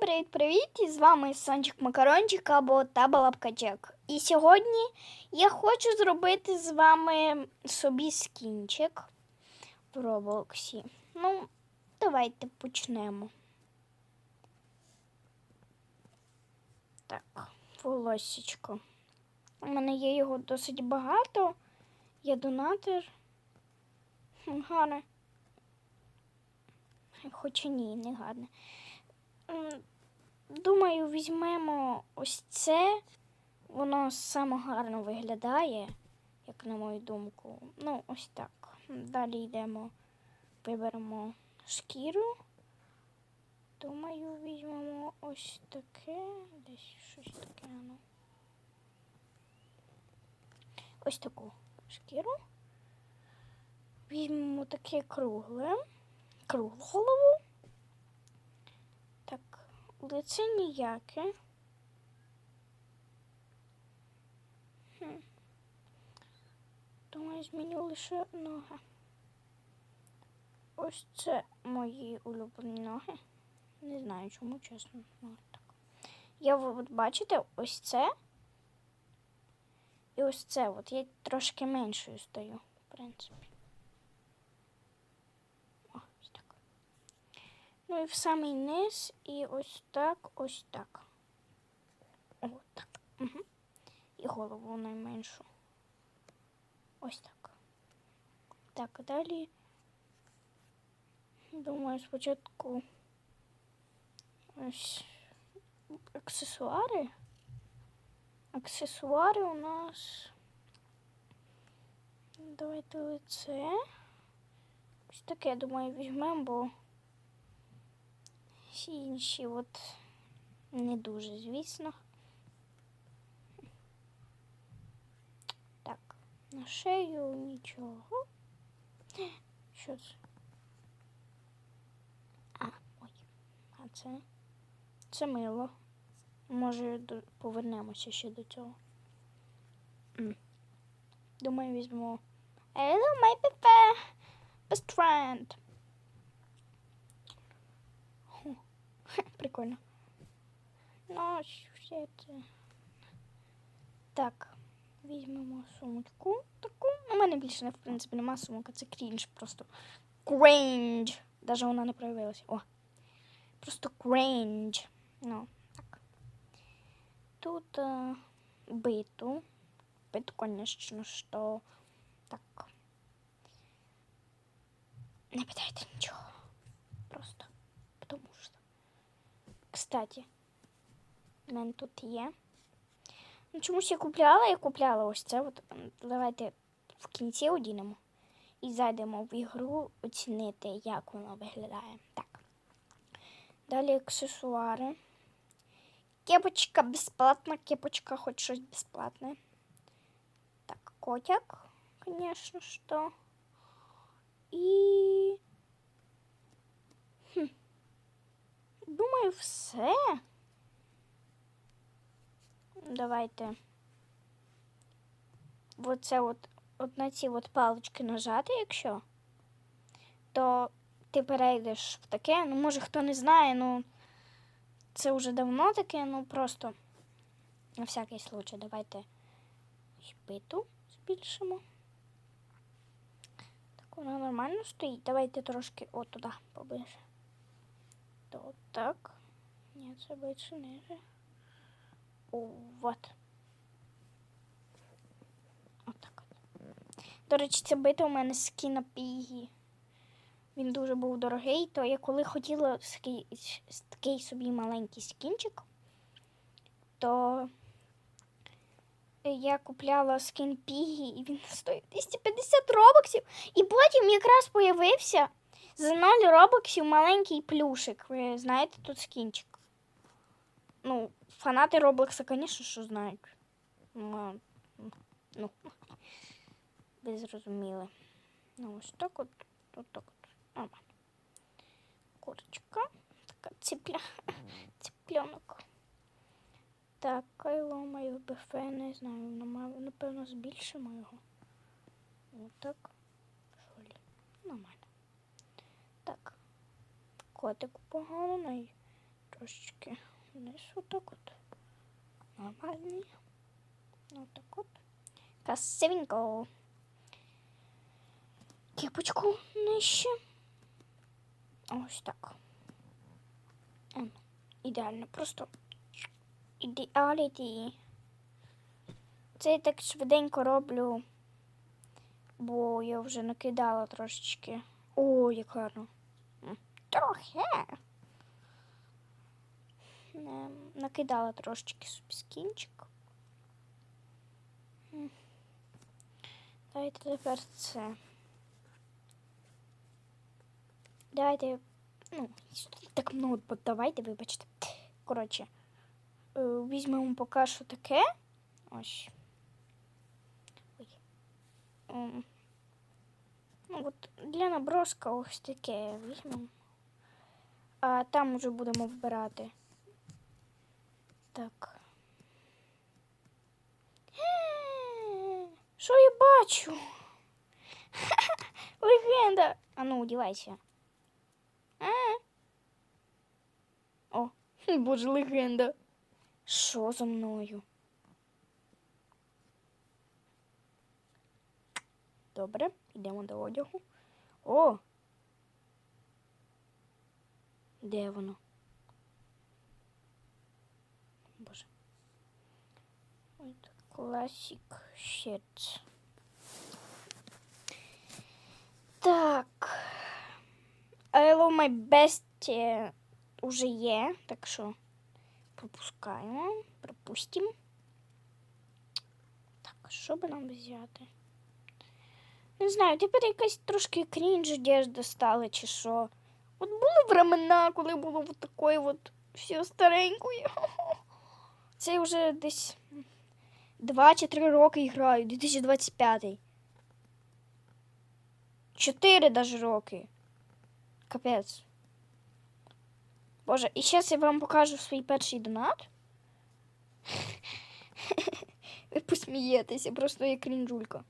Привіт-привіт! З вами Сончик Макарончик або Таба Лапкачек. І сьогодні я хочу зробити з вами собі скінчик в Роблоксі. Ну, давайте почнемо. Так, волосечко. У мене є його досить багато. Я донатор. Гарне. Хоча ні, не гарне. М, Думаю, візьмемо ось це. Воно саме гарно виглядає, як на мою думку. Ну, ось так. Далі йдемо, виберемо шкіру. Думаю, візьмемо ось таке. Десь щось таке. Ну. Ось таку шкіру. Візьмемо таке кругле, круглу голову. Лице ніяке. Хм. Думаю, зміню лише ноги. Ось це мої улюблені ноги. Не знаю, чому, чесно. Ну, так. Я от бачите, ось це. І ось це. От я трошки меншою стою, в принципі. О, ось так. Ну і в самий низ, і ось так, ось так. О, так. Угу. І голову найменшу. Ось так. Так, далі. Думаю, спочатку ось аксесуари. Аксесуари у нас. Давайте лице. Ось таке, думаю, візьмемо, бо всі інші от не дуже, звісно. Так, на шею нічого. Що це? А, ой. А це? Це мило. Може, повернемося ще до цього. Думаю, візьмемо. Hello, my best friend. Прикольно. Ну, все це. Так, візьмемо сумочку таку. У мене більше, в принципі, нема сумок, а це крінж просто. Крінж. Даже вона не проявилася. О. Просто крінж. Ну, так. Тут е, биту. Биту, конечно, що так. Не питайте нічого. Кстати, в мене тут є. Ну, чомусь я купляла, я купляла ось це. От, давайте в кінці одінемо. І зайдемо в ігру оцінити, як воно виглядає. Так. Далі аксесуари. Кепочка безплатна, кепочка хоч щось безплатне. Так, котик, конечно, что. І. Хм. Думаю, все. Давайте. Оце от, от на ці от палички нажати, якщо, то ти перейдеш в таке. Ну, може, хто не знає, ну це вже давно таке, ну просто на всякий случай. Давайте биту збільшимо. Так вона нормально стоїть. Давайте трошки от туди поближе. То от так. Ні, це більше ниже. Вот. Отак от. До речі, ця бита у мене з кінопігі. Він дуже був дорогий, то я коли хотіла такий, собі маленький скінчик, то я купляла скін Пігі, і він стоїть 250 робоксів. І потім якраз появився за 0 робоксів маленький плюшик. Ви знаєте тут скінчик. Ну, фанати Роблокса, звісно, що знають. Ну, ну, ви зрозуміли. Ну, ось так от, от так от. Нормально. Курочка. Така ціпля... ціпленок. Так, кайло моє БФ, не знаю, напевно, збільшимо його. Отак. Шолі. Нормально. Котику погано, най трошечки вниз отак от. Нормальний. Отак от. Красивенько. Кіпочку нижче. Ось так. Ем, Ідеально, просто ідеаліті. Це я так швиденько роблю, бо я вже накидала трошечки. О, як гарно. Трохи. Накидала трошечки собі скінчик. Давайте тепер це. Давайте. Ну, так ноутбук давайте, вибачте. Коротше, е, візьмемо поки що таке. Ось. Ой. Ну, от для наброска ось таке візьмемо. А там уже будемо вбирати. Так. Що я бачу? Легенда. А ну, одівайся. А? О, боже, легенда. Що за мною? Добре, йдемо до одягу. О! Де воно? Боже. Classic shit. Так. Love my best е, уже є, так що пропускаємо, пропустимо. Так, що би нам взяти? Не знаю, тепер якась трошки крінж одежда стала, чи що. От були времена, коли було от такої от все старенької. Це вже десь 2 чи 3 роки граю, 2025. 4 даже роки. Капець. Боже, і зараз я вам покажу свій перший донат. Ви посмієтеся, просто я крінжулька.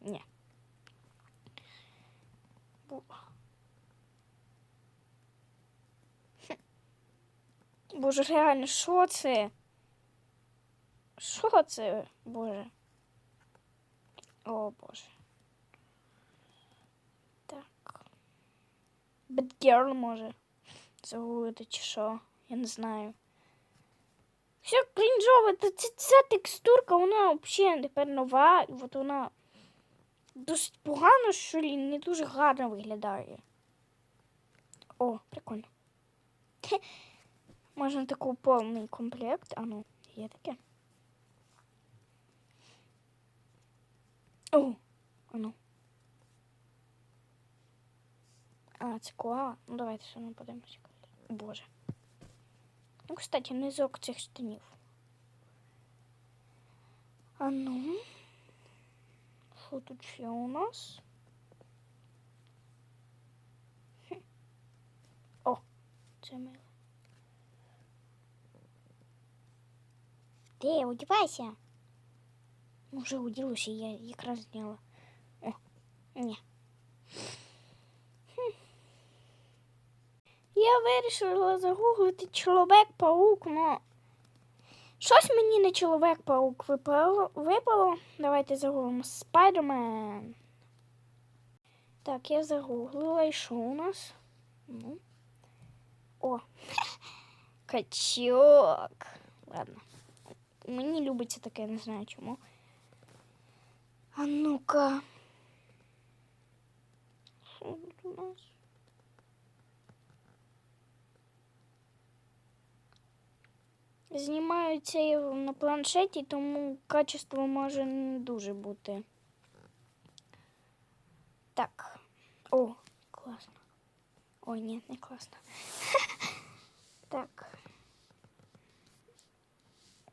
Ні. Бу- Хм. Боже, реально, що це? Що це, Боже? О, Боже. Так. Girl може загуглити чи що. Я не знаю. Все крінжове, та це, ця текстурка, вона взагалі тепер нова, і от вона досить погано, що лі, не дуже гарно виглядає. О, прикольно. Хе. Можна таку повний комплект. А ну, є таке. О, а ну. А, це коала. Ну давайте все одно подивимося. Боже. Ну, кстати, низок цих штанів. А ну. Що тут ще у нас? Хм. О, це мило. Ти, одівайся. Ну, вже оділося, я якраз зняла. О, ні. Я вирішила загуглити чоловік-паук, но щось мені не чоловік-паук випало. випало. Давайте загуглимо Спайдермен. Так, я загуглила, і що у нас? Ну. О, качок. Ладно. Мені любиться таке, не знаю чому. А ну-ка. Що тут у нас? Знімаю це на планшеті, тому качество може не дуже бути. Так. О, класно. Ой, ні, не класно. Так.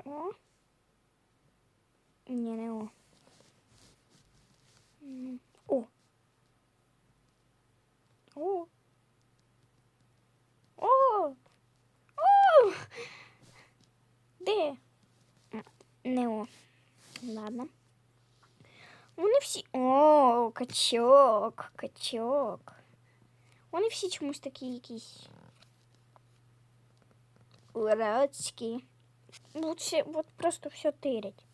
О. Ні, не о. М, О. О. О. О. Де? М, Не о. Ладно. Вони всі. О, качок, качок. Вони всі чомусь такі якісь. уродські. Вот, все, вот просто все тирять.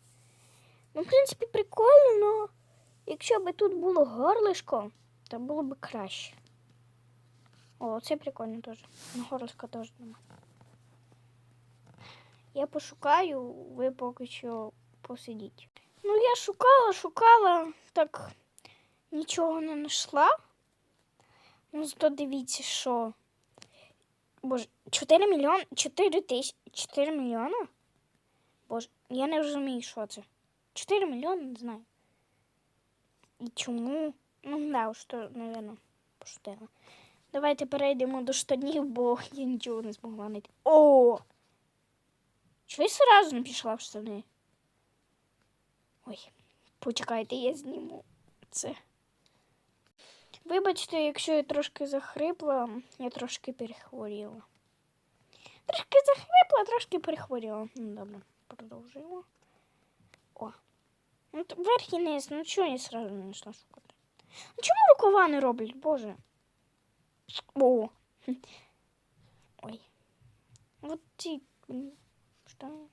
Ну, в принципі, прикольно, але якщо б тут було горлишко, то було б краще. О, це прикольно теж. Ну, горлишка теж нема. Я пошукаю, ви поки що посидіть. Ну, я шукала, шукала, так нічого не знайшла. Ну, зато дивіться, що. Боже, 4 мільйони, 4 тисячі, 4 мільйона? Боже, я не розумію, що це. 4 мільйони, не знаю. І чому? Ну, да, то, напевно, пошутила. Давайте перейдемо до штанів, бо я нічого не змогла знайти. О! Чого я сразу не пішла в штани? Ой, почекайте, я зніму це. Вибачте, якщо я трошки захрипла, я трошки перехворіла. Трошки захрипла, трошки перехворіла. Ну, добре, продовжуємо. О. Ну, верх і низ, ну чого я сразу не йшла шукати? Ну чому рукава не роблять, боже? О. Ой. От ці штани.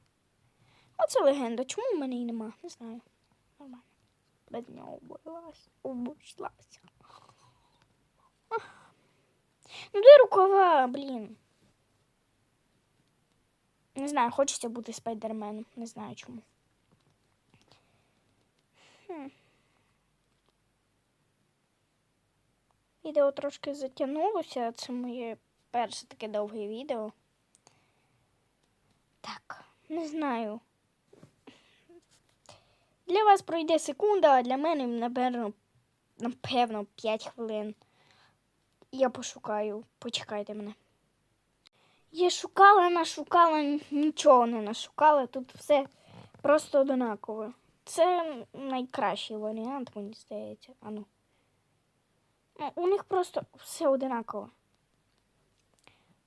Оце легенда. Чому в мене її нема? Не знаю. Нормально. Без нього обойлась. Обійшлася. Ну де рукава, блін. Не знаю, хочеться бути спайдерменом. Не знаю чому. Хм. Відео трошки затягнулося. Це моє перше таке довге відео. Так, не знаю. Для вас пройде секунда, а для мене, напевно, напевно, 5 хвилин. Я пошукаю, почекайте мене. Я шукала, нашукала, нічого не нашукала. Тут все просто однаково. Це найкращий варіант, мені здається. Ану. Ну, у них просто все одинаково.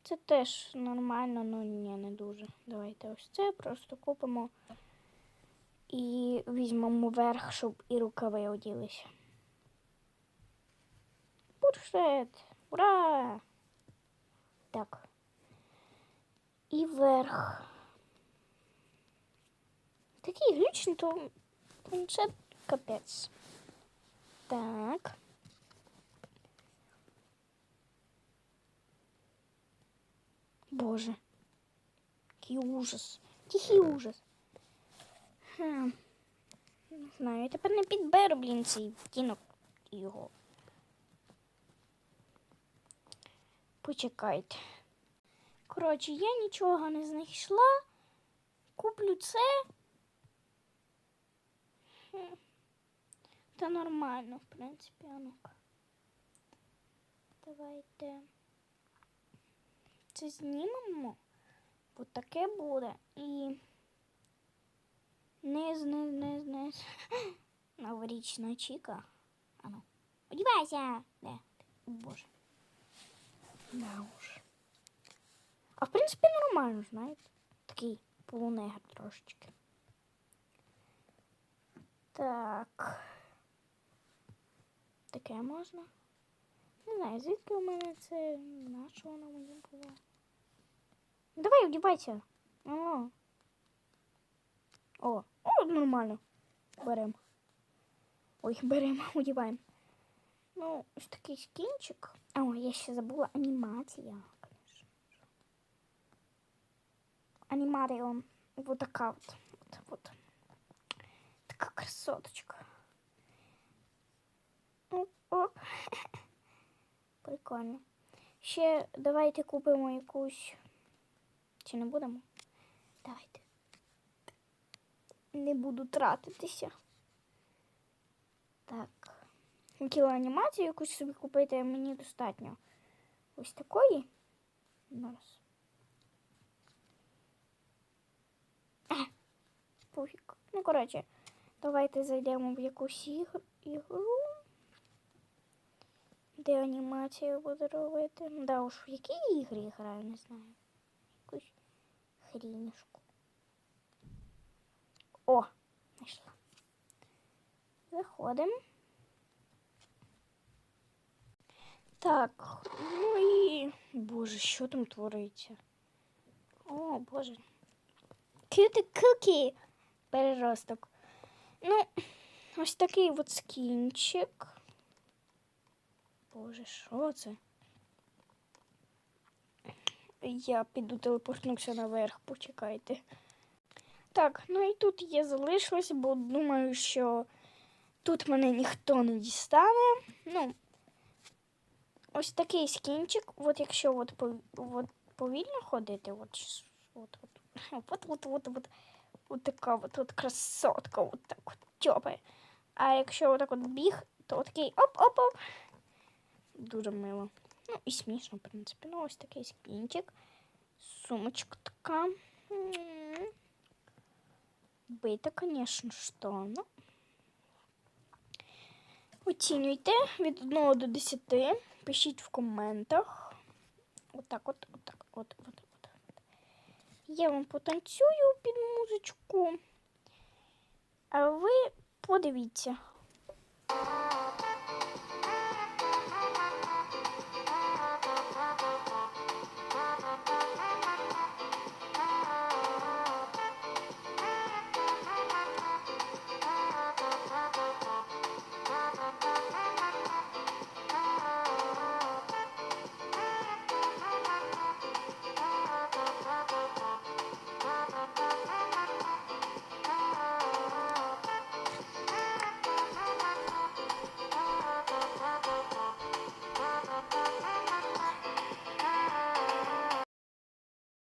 Це теж нормально, але ні, не дуже. Давайте ось це просто купимо і візьмемо верх, щоб і рукави оділися. Буршет! Ура! Так. І верх. Такий глючний, то планшет капець. Так. Боже. Який ужас. Тихий ужас. Хм. Не знаю, я тепер не підберу, блін, цей втінок його. Почекайте. Коротше, я нічого не знайшла. Куплю це. Хм. Та нормально, в принципі, ну-ка. Давайте це знімемо. Бо таке буде. І низ, низ, низ, низ. Новорічна чіка. Ану. Одівайся! Де? О, Боже. Да уж. А в принципі нормально, знаєте. Такий полунегр трошечки. Так. Таке можна. Не знаю, звідки у мене це на що воно мені було. Давай, одівайся. О. О, о, нормально. Беремо. Ой, беремо, одіваємо. Ну, ось такий скінчик. О, я ще забула анімація. конечно. Анімаріон. Вот така от. от, от. Така красоточка. Прикольно. Ще давайте купимо якусь. Чи не будемо? Давайте. Не буду тратитися. Так. Хотіла анімацію якусь собі купити, а мені достатньо. Ось такої. Зараз. Е, Пофіг. Ну, коротше, давайте зайдемо в якусь ігру. Де анімацію буду робити. Да уж, в якій ігрі я граю, не знаю. Якусь хрінішку. О, знайшла. Заходимо. Так, ну і. Боже, що там твориться? О, боже. Кюти кукі. Переросток. Ну, ось такий от скінчик. Боже, що це? Я піду телепортнуся наверх, почекайте. Так, ну і тут я залишилась, бо думаю, що тут мене ніхто не дістане. Ну, ось такий скінчик. От якщо от, от повільно ходити, от от, от, от, от, от, от, от така от, от красотка, от так от тьопає. А якщо отак от біг, то такий оп-оп-оп. Дуже мило. Ну і смішно, в принципі. Ну, ось такий скінчик. Сумочка така. Бита, звісно, що. Ну. Оцінюйте від 1 до 10. Пишіть в коментах. Отак от, отак, от, от, от. Я вам потанцюю під музичку. А ви подивіться.